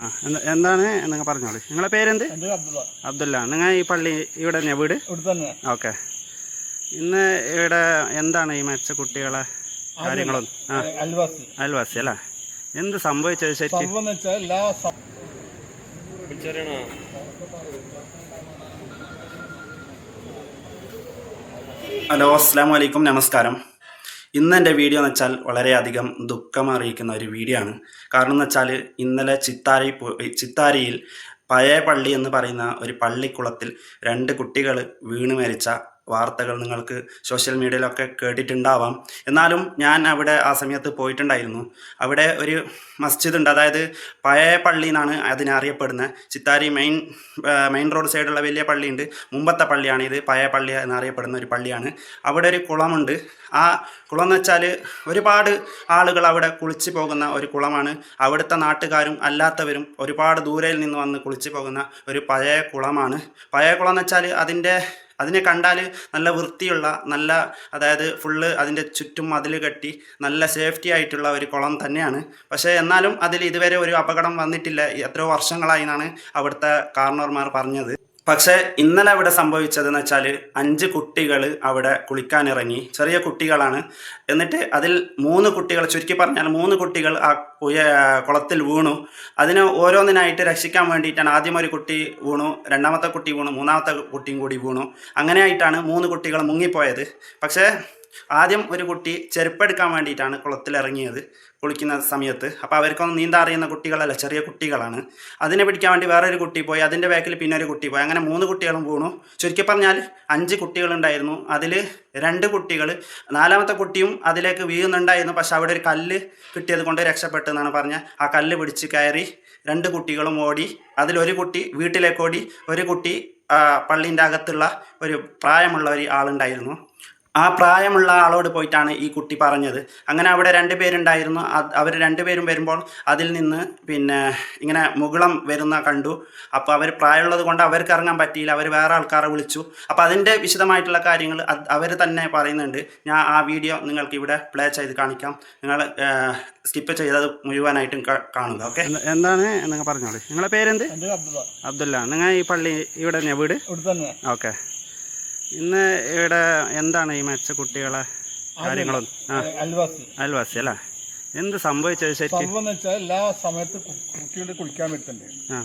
ആ എന്താണ് നിങ്ങൾ പറഞ്ഞോളൂ. നിങ്ങളെ പേരെന്ത്? അബ്ദുല്ല നിങ്ങൾ ഈ പള്ളി ഇവിടെ തന്നെയാ വീട്? ഇവിടെ തന്നെ ഓക്കെ. ഇന്ന് ഇവിടെ എന്താണ് ഈ മരിച്ച കുട്ടികളെ കാര്യങ്ങളൊന്നും ആ. അൽവാസി അയൽവാസി. അല്ലേ? എന്ത് സംഭവിച്ചത് ശരി ഹലോ അസ്സാം വലൈക്കും നമസ്കാരം. ഇന്ന് എന്റെ വീഡിയോ എന്ന് വെച്ചാൽ വളരെയധികം ദുഃഖം അറിയിക്കുന്ന ഒരു വീഡിയോ ആണ്. കാരണം എന്ന് വെച്ചാൽ ഇന്നലെ ചിത്താരി ചിത്താരിയിൽ പഴയ പള്ളി എന്ന് പറയുന്ന ഒരു പള്ളിക്കുളത്തിൽ രണ്ട് കുട്ടികൾ വീണ് മരിച്ച വാർത്തകൾ നിങ്ങൾക്ക് സോഷ്യൽ മീഡിയയിലൊക്കെ കേട്ടിട്ടുണ്ടാവാം. എന്നാലും ഞാൻ അവിടെ ആ സമയത്ത് പോയിട്ടുണ്ടായിരുന്നു. അവിടെ ഒരു മസ്ജിദ് ഉണ്ട് അതായത് പഴയ പള്ളി എന്നാണ് അതിനെ അറിയപ്പെടുന്നത്. ചിത്താരി മെയിൻ മെയിൻ റോഡ് സൈഡുള്ള വലിയ പള്ളിയുണ്ട്. മുമ്പത്തെ പള്ളിയാണ് ഇത്. പഴയ പള്ളി എന്നറിയപ്പെടുന്ന ഒരു പള്ളിയാണ്. അവിടെ ഒരു കുളമുണ്ട്. ആ കുളം എന്ന് വെച്ചാൽ ഒരുപാട് ആളുകൾ അവിടെ കുളിച്ച് പോകുന്ന ഒരു കുളമാണ്. അവിടുത്തെ നാട്ടുകാരും അല്ലാത്തവരും ഒരുപാട് ദൂരയിൽ നിന്ന് വന്ന് കുളിച്ച് പോകുന്ന ഒരു പഴയ കുളമാണ്. പഴയ കുളം എന്ന് വെച്ചാൽ അതിന്റെ അതിനെ കണ്ടാൽ നല്ല വൃത്തിയുള്ള നല്ല അതായത് ഫുള്ള് അതിന്റെ ചുറ്റും മതിൽ കെട്ടി നല്ല സേഫ്റ്റി ആയിട്ടുള്ള ഒരു കുളം തന്നെയാണ്. പക്ഷേ എന്നാലും അതിൽ ഇതുവരെ ഒരു അപകടം വന്നിട്ടില്ല. എത്രയോ വർഷങ്ങളായി എന്നാണ് അവിടുത്തെ കാർണർമാർ പറഞ്ഞത്. പക്ഷേ ഇന്നലെ അവിടെ സംഭവിച്ചതെന്ന് വെച്ചാൽ അഞ്ച് കുട്ടികൾ അവിടെ കുളിക്കാനിറങ്ങി. ചെറിയ കുട്ടികളാണ്. എന്നിട്ട് അതിൽ മൂന്ന് കുട്ടികൾ ചുരുക്കി പറഞ്ഞാൽ മൂന്ന് കുട്ടികൾ ആ കുളത്തിൽ വീണു. അതിനെ ഓരോന്നിനായിട്ട് രക്ഷിക്കാൻ വേണ്ടിയിട്ടാണ് ആദ്യം ഒരു കുട്ടി വീണു രണ്ടാമത്തെ കുട്ടി വീണു മൂന്നാമത്തെ കുട്ടിയും കൂടി വീണു. അങ്ങനെയായിട്ടാണ് മൂന്ന് കുട്ടികൾ മുങ്ങിപ്പോയത്. പക്ഷേ ആദ്യം ഒരു കുട്ടി ചെരുപ്പെടുക്കാൻ വേണ്ടിയിട്ടാണ് കുളത്തിലിറങ്ങിയത് കുളിക്കുന്ന സമയത്ത്. അപ്പോൾ അവർക്കൊന്നും നീന്താൻ അറിയുന്ന കുട്ടികളല്ല ചെറിയ കുട്ടികളാണ്. അതിനെ പിടിക്കാൻ വേണ്ടി വേറൊരു കുട്ടി പോയി അതിന്റെ ബാക്കിൽ പിന്നെ ഒരു കുട്ടി പോയി. അങ്ങനെ മൂന്ന് കുട്ടികളും പോണു ചുരുക്കി പറഞ്ഞാൽ അഞ്ച് കുട്ടികളുണ്ടായിരുന്നു. അതിൽ രണ്ട് കുട്ടികൾ നാലാമത്തെ കുട്ടിയും അതിലേക്ക് വീഴുന്നുണ്ടായിരുന്നു. പക്ഷെ അവിടെ ഒരു കല്ല് കിട്ടിയത് കൊണ്ട് രക്ഷപ്പെട്ടു എന്നാണ് പറഞ്ഞത് ആ കല്ല് പിടിച്ച് കയറി രണ്ട് കുട്ടികളും ഓടി. അതിലൊരു കുട്ടി വീട്ടിലേക്ക് ഓടി. ഒരു കുട്ടി പള്ളീന്റെ അകത്തുള്ള ഒരു പ്രായമുള്ള ഒരു ആളുണ്ടായിരുന്നു. ആ പ്രായമുള്ള ആളോട് പോയിട്ടാണ് ഈ കുട്ടി പറഞ്ഞത്. അങ്ങനെ അവിടെ രണ്ട് പേരുണ്ടായിരുന്നു. അവർ രണ്ടുപേരും വരുമ്പോൾ അതിൽ നിന്ന് പിന്നെ ഇങ്ങനെ മുകുളം വരുന്ന കണ്ടു. അപ്പോൾ അവർ പ്രായമുള്ളത് കൊണ്ട് അവർക്ക് ഇറങ്ങാൻ പറ്റിയില്ല. അവർ വേറെ ആൾക്കാരെ വിളിച്ചു. അപ്പോൾ അതിന്റെ വിശദമായിട്ടുള്ള കാര്യങ്ങൾ അവർ തന്നെ പറയുന്നുണ്ട്. ഞാൻ ആ വീഡിയോ നിങ്ങൾക്ക് ഇവിടെ പ്ലേ ചെയ്ത് കാണിക്കാം. നിങ്ങൾ സ്കിപ്പ് ചെയ്തത് മുഴുവനായിട്ടും കാണുക. ഓക്കെ? എന്താണ്? നിങ്ങൾ പറഞ്ഞോളൂ. നിങ്ങളുടെ പേരെന്ത്? എന്റെ അബ്ദുള്ള. അബ്ദുല്ല നിങ്ങൾ ഈ പള്ളി ഇവിടെ തന്നെയാണ് വീട്? തന്നെ ഓക്കെ. ഇന്ന് ഇവിടെ എന്താണ് ഈ മരിച്ച കുട്ടികളെ കാര്യങ്ങളൊന്നും അൽവാസി അൽവാസി അല്ലേ? എന്ത് സംഭവിച്ചത് സംഭവം എന്ന് വെച്ചാൽ എല്ലാ സമയത്ത് കുട്ടികളുടെ കുളിക്കാൻ പറ്റുന്നുണ്ട് ആ.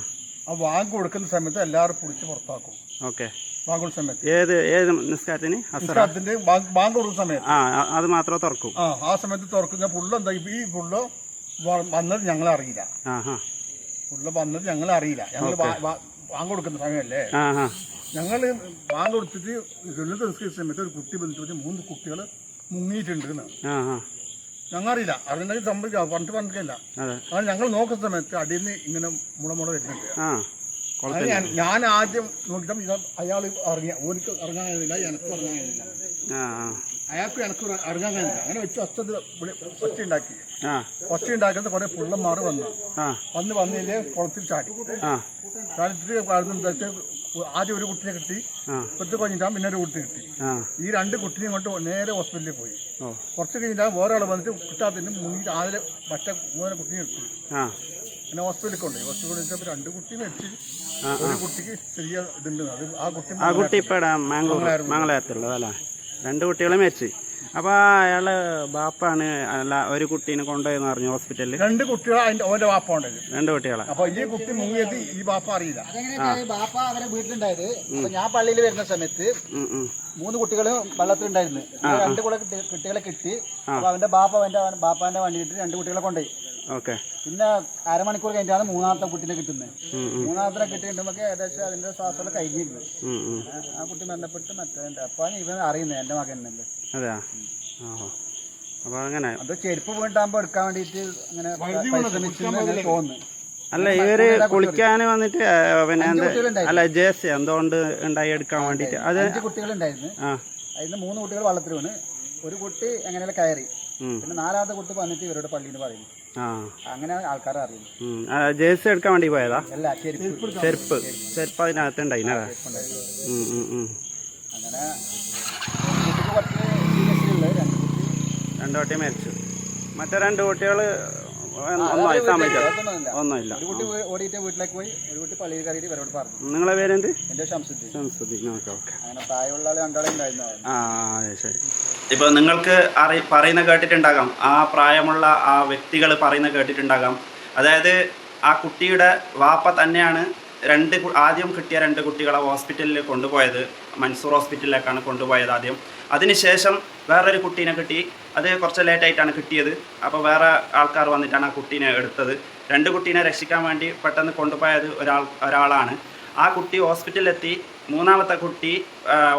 വാങ്ങ് കൊടുക്കുന്ന സമയത്ത് എല്ലാവരും പുളിച്ച് പുറത്താക്കും. ഓക്കെ. കൊടുക്കുന്ന സമയത്ത്. ഏത് ഏത് നിസ്കാരത്തിന്? നിസ്കാരത്തിന്റെ ബാങ്ക് കൊടുക്കുന്ന സമയത്ത്. ആ അത് മാത്രമേ തുറക്കും. ആ ആ സമയത്ത് തുറക്കുന്ന പുള്ള എന്താ ഈ പുള്ള വന്നത് ഞങ്ങൾ അറിയില്ല. പുള്ള വന്നത് ഞങ്ങൾ അറിയില്ല. ഞങ്ങൾ ബാങ്ക് കൊടുക്കുന്ന സമയമല്ലേ? ഞങ്ങൾ ബാങ്ക് കൊടുത്തിട്ട് ഗണിത നിസ്കരിച്ച സമയത്ത് ഒരു കുട്ടി ഒരു മൂന്ന് കുട്ടികൾ മുങ്ങിയിട്ടുണ്ട് എന്ന്. ആ ആ. ഞങ്ങൾ അറിയില്ല അറിയണമെങ്കിൽ സംഭവിക്കാം പറഞ്ഞിട്ട് പറഞ്ഞിട്ടില്ല. അതെ. അത് ഞങ്ങൾ നോക്കുന്ന സമയത്ത് അടിയിൽ നിന്ന് ഇങ്ങനെ മുളമുള വരുന്നുണ്ട്. ഞാൻ ആദ്യം നോക്കിയിട്ട് ഇത് അയാൾ ഇറങ്ങിയ ഓനിക്ക് ഇറങ്ങാൻ കഴിയില്ല എനിക്ക് ഇറങ്ങാൻ കഴിയില്ല. അയാൾക്ക് എനിക്ക് ഇറങ്ങാൻ കഴിയില്ല. അങ്ങനെ വെച്ച് ഒച്ചത് ഒച്ച ഉണ്ടാക്കി. ഒച്ച ഉണ്ടാക്കുന്ന കുറെ പുള്ളന്മാർ വന്നു. വന്ന് വന്നതിന്റെ കുളത്തിൽ ചാടി. ചാടിച്ചിട്ട് എന്താ വെച്ചാൽ ആദ്യം ഒരു കുട്ടിനെ കിട്ടി. കുറച്ച് കഴിഞ്ഞിട്ടാ പിന്നെ ഒരു കുട്ടി. കിട്ടി ഈ രണ്ട് കുട്ടിനെയും കൊണ്ട് നേരെ ഹോസ്പിറ്റലിൽ പോയി. കുറച്ച് കഴിഞ്ഞിട്ടാ വേറെ ആൾ വന്നിട്ട് കിട്ടാത്തതിന് മുന്നിൽ ആദ്യം മറ്റേ മൂന്നര കുട്ടിയെ എടുത്തു. ആ. പിന്നെ ഹോസ്പിറ്റലിൽ കൊണ്ടുപോയി. ഹോസ്പിറ്റലിൽ വെച്ചപ്പോൾ രണ്ട് കുട്ടി മരിച്ചു ഒരു കുട്ടിക്ക് ചെറിയ ഇതുണ്ട്. അത് ആ കുട്ടി ആ കുട്ടി ഇപ്പം മാംഗ്ലൂർ അല്ലേ? രണ്ട് കുട്ടികളെ മരിച്ചു. അപ്പോൾ അയാൾ ബാപ്പാണ് അല്ല ഒരു കുട്ടീനെ കൊണ്ടുപോയെന്ന് പറഞ്ഞു ഹോസ്പിറ്റലിൽ രണ്ട് കുട്ടികൾ അതിന്റെ ഓന്റെ ബാപ്പ ഉണ്ടായിരുന്നു രണ്ട് കുട്ടികളെ. അപ്പൊ ഈ കുട്ടി മുങ്ങിയത് ഈ ബാപ്പ അറിയില്ല. ബാപ്പ അവരെ വീട്ടിലുണ്ടായത്? അപ്പൊ ഞാൻ പള്ളിയിൽ വരുന്ന സമയത്ത്. മൂന്ന് കുട്ടികൾ വെള്ളത്തിലുണ്ടായിരുന്നു. രണ്ട് കൂടെ കുട്ടികളെ കിട്ടി. അപ്പൊ അവന്റെ ബാപ്പ അവന്റെ ബാപ്പാന്റെ വണ്ടിയിട്ട് രണ്ട് കുട്ടികളെ കൊണ്ടുപോയി. ഓക്കെ. പിന്നെ അരമണിക്കൂർ കഴിഞ്ഞാണ് മൂന്നാമത്തെ കുട്ടീനെ കിട്ടുന്നത്. മൂന്നാമത്തെ കിട്ടി കിട്ടുമ്പോൾ ഏകദേശം അതിന്റെ ശ്വാസം കഴിഞ്ഞിരുന്നു. ആ കുട്ടി ബന്ധപ്പെട്ട് മറ്റേ അപ്പാണ് ഇവൻ അറിയുന്നത് എന്റെ മകൻ എന്നല്ലേ അതെയാ? അപ്പോൾ അങ്ങനെ. അത് ചെരുപ്പ് വീണ്ടാകുമ്പോ എടുക്കാൻ വേണ്ടിട്ട് അങ്ങനെ തോന്നുന്നു അല്ല ഇവർ കുളിക്കാൻ വന്നിട്ട് പിന്നെ അല്ല ജേഴ്സി എന്തുകൊണ്ട് ഉണ്ടായി എടുക്കാൻ വേണ്ടിട്ട് അത് കുട്ടികൾ ഉണ്ടായിരുന്നു ആ. അതിന് മൂന്ന് കുട്ടികൾ വള്ളത്തിൽ വീണ്. ഒരു കുട്ടി എങ്ങനെയല്ല കയറി. പിന്നെ നാലാമത്തെ കുട്ടി വന്നിട്ട് ഇവരോട് പള്ളിയിൽ പറയുന്നു. അങ്ങനെ ആൾക്കാരെ അറിയും. ജേഴ്സി എടുക്കാൻ വേണ്ടി പോയതാ? അല്ല ചെരുപ്പ്. ചെരുപ്പ്. ചെരുപ്പ്. അതിനകത്ത് ഉണ്ടായിനല്ലേ ഉണ്ടായിരുന്നു. ഉം, ഉം, ഉം. അങ്ങനെ രണ്ട് കുട്ടി. മരിച്ചു. മറ്റേ രണ്ട് കുട്ടികൾ ഒന്നും ആയിട്ടാൻ പറ്റില്ല ഒന്നുമില്ല. ഓടിയിട്ട് വീട്ടിലേക്ക് പോയി ഒരു കുട്ടി പള്ളിയിൽ കയറിയിട്ട് ഇവരോട് പറഞ്ഞു. നിങ്ങളെ പേരെന്ത്? എന്റെ ശംസുദ്ദീൻ സംസ്കൃതി ഓക്കെ ഓക്കെ. അങ്ങനെ താഴെയുള്ള ആൾ രണ്ടാളെ ഉണ്ടായിരുന്നു. ആ അതെ ശരി. ഇപ്പോൾ നിങ്ങൾക്ക് അറി പറയുന്ന കേട്ടിട്ടുണ്ടാകാം. ആ പ്രായമുള്ള ആ വ്യക്തികൾ പറയുന്ന കേട്ടിട്ടുണ്ടാകാം. അതായത് ആ കുട്ടിയുടെ വാപ്പ തന്നെയാണ് രണ്ട് ആദ്യം കിട്ടിയ രണ്ട് കുട്ടികളെ ഹോസ്പിറ്റലിൽ കൊണ്ടുപോയത് മൻസൂർ ഹോസ്പിറ്റലിലേക്കാണ് കൊണ്ടുപോയത് ആദ്യം. അതിനുശേഷം വേറൊരു കുട്ടീനെ കിട്ടി. അത് കുറച്ച് ലേറ്റായിട്ടാണ് കിട്ടിയത്. അപ്പോൾ വേറെ ആൾക്കാർ വന്നിട്ടാണ് ആ കുട്ടീനെ എടുത്തത്. രണ്ട് കുട്ടീനെ രക്ഷിക്കാൻ വേണ്ടി പെട്ടെന്ന് കൊണ്ടുപോയത് ഒരാൾ ഒരാളാണ്. ആ കുട്ടി ഹോസ്പിറ്റലിലെത്തി. മൂന്നാമത്തെ കുട്ടി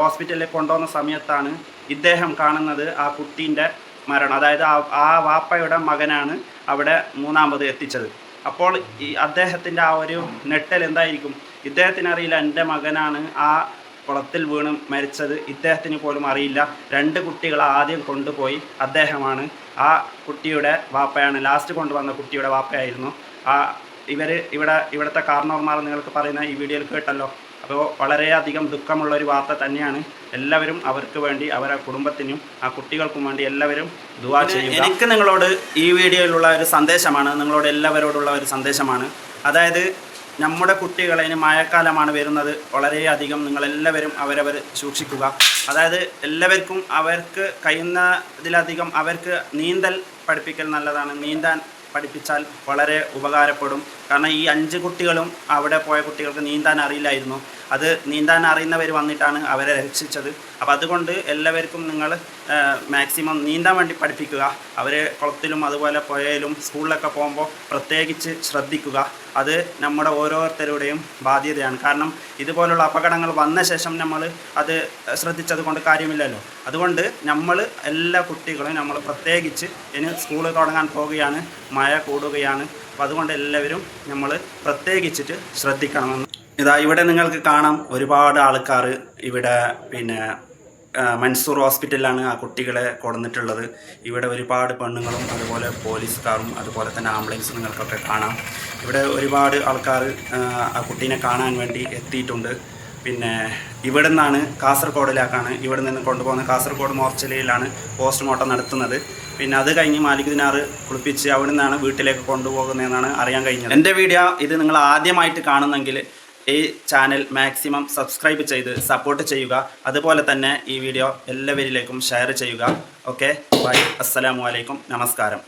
ഹോസ്പിറ്റലിൽ കൊണ്ടുവന്ന സമയത്താണ് ഇദ്ദേഹം കാണുന്നത് ആ കുട്ടീന്റെ മരണം. അതായത് ആ ആ വാപ്പയുടെ മകനാണ് അവിടെ മൂന്നാമത് എത്തിച്ചത്. അപ്പോൾ ഈ അദ്ദേഹത്തിന്റെ ആ ഒരു നെട്ടൽ എന്തായിരിക്കും? ഇദ്ദേഹത്തിന് അറിയില്ല എന്റെ മകനാണ് ആ കുളത്തിൽ വീണ് മരിച്ചത്. ഇദ്ദേഹത്തിന് പോലും അറിയില്ല. രണ്ട് കുട്ടികൾ ആദ്യം കൊണ്ടുപോയി അദ്ദേഹമാണ് ആ കുട്ടിയുടെ വാപ്പയാണ് ലാസ്റ്റ് കൊണ്ടുവന്ന കുട്ടിയുടെ വാപ്പയായിരുന്നു. ആ ഇവർ ഇവിടെ ഇവിടുത്തെ കാർണവർമാർ നിങ്ങൾക്ക് പറയുന്ന ഈ വീഡിയോയിൽ കേട്ടല്ലോ. അപ്പോൾ വളരെയധികം ദുഃഖമുള്ള ഒരു വാർത്ത തന്നെയാണ്. എല്ലാവരും അവർക്ക് വേണ്ടി അവരുടെ കുടുംബത്തിനും ആ കുട്ടികൾക്കും വേണ്ടി എല്ലാവരും ദുവാ ചെയ്യുക. എനിക്ക് നിങ്ങളോട് ഈ വീഡിയോയിലുള്ള ഒരു സന്ദേശമാണ് നിങ്ങളോട് എല്ലാവരോടുള്ള ഒരു സന്ദേശമാണ്. അതായത് നമ്മുടെ കുട്ടികളെ ഇനി മഴക്കാലമാണ് വരുന്നത് വളരെയധികം നിങ്ങളെല്ലാവരും അവരവർ സൂക്ഷിക്കുക. അതായത് എല്ലാവർക്കും അവർക്ക് കഴിയുന്നതിലധികം അവർക്ക് നീന്തൽ പഠിപ്പിക്കൽ നല്ലതാണ്. നീന്താൻ പഠിപ്പിച്ചാൽ വളരെ ഉപകാരപ്പെടും. കാരണം ഈ അഞ്ച് കുട്ടികളും അവിടെ പോയ കുട്ടികൾക്ക് നീന്താൻ അറിയില്ലായിരുന്നു. അത് നീന്താൻ അറിയുന്നവർ വന്നിട്ടാണ് അവരെ രക്ഷിച്ചത്. അപ്പോൾ അതുകൊണ്ട് എല്ലാവർക്കും നിങ്ങൾ മാക്സിമം നീന്താൻ വേണ്ടി പഠിപ്പിക്കുക. അവരെ കുളത്തിലും അതുപോലെ പുഴയിലും സ്കൂളിലൊക്കെ പോകുമ്പോൾ പ്രത്യേകിച്ച് ശ്രദ്ധിക്കുക. അത് നമ്മുടെ ഓരോരുത്തരുടെയും ബാധ്യതയാണ്. കാരണം ഇതുപോലുള്ള അപകടങ്ങൾ വന്ന ശേഷം നമ്മൾ അത് ശ്രദ്ധിച്ചത് കൊണ്ട് കാര്യമില്ലല്ലോ. അതുകൊണ്ട് നമ്മൾ എല്ലാ കുട്ടികളും നമ്മൾ പ്രത്യേകിച്ച് ഇനി സ്കൂൾ തുടങ്ങാൻ പോവുകയാണ് മഴ കൂടുകയാണ്. അപ്പോൾ അതുകൊണ്ട് എല്ലാവരും നമ്മൾ പ്രത്യേകിച്ചിട്ട് ശ്രദ്ധിക്കണമെന്ന്. ഇതാ ഇവിടെ നിങ്ങൾക്ക് കാണാം ഒരുപാട് ആൾക്കാർ ഇവിടെ പിന്നെ മൻസൂർ ഹോസ്പിറ്റലിലാണ് ആ കുട്ടികളെ കൊടുന്നിട്ടുള്ളത് ഇവിടെ ഒരുപാട് പെണ്ണുങ്ങളും അതുപോലെ പോലീസുകാരും അതുപോലെ തന്നെ ആംബുലൻസ് നിങ്ങൾക്കൊക്കെ കാണാം. ഇവിടെ ഒരുപാട് ആൾക്കാർ ആ കുട്ടീനെ കാണാൻ വേണ്ടി എത്തിയിട്ടുണ്ട്. പിന്നെ ഇവിടെ നിന്നാണ് കാസർഗോഡിലേക്കാണ് ഇവിടെ നിന്ന് കൊണ്ടുപോകുന്ന. കാസർഗോഡ് മോർച്ചലിയിലാണ് പോസ്റ്റ്മോർട്ടം നടത്തുന്നത്. പിന്നെ അത് കഴിഞ്ഞ് മാലിക് ദിനാറ് കുളിപ്പിച്ച് അവിടെ നിന്നാണ് വീട്ടിലേക്ക് കൊണ്ടുപോകുന്നതെന്നാണ് അറിയാൻ കഴിഞ്ഞത്. എന്റെ വീഡിയോ ഇത് നിങ്ങൾ ആദ്യമായിട്ട് കാണുന്നെങ്കിൽ ഈ ചാനൽ മാക്സിമം സബ്സ്ക്രൈബ് ചെയ്ത് സപ്പോർട്ട് ചെയ്യുക. അതുപോലെ തന്നെ ഈ വീഡിയോ എല്ലാവരിലേക്കും ഷെയർ ചെയ്യുക. ഓക്കെ ബൈ അസ്സലാമു അലൈക്കും നമസ്കാരം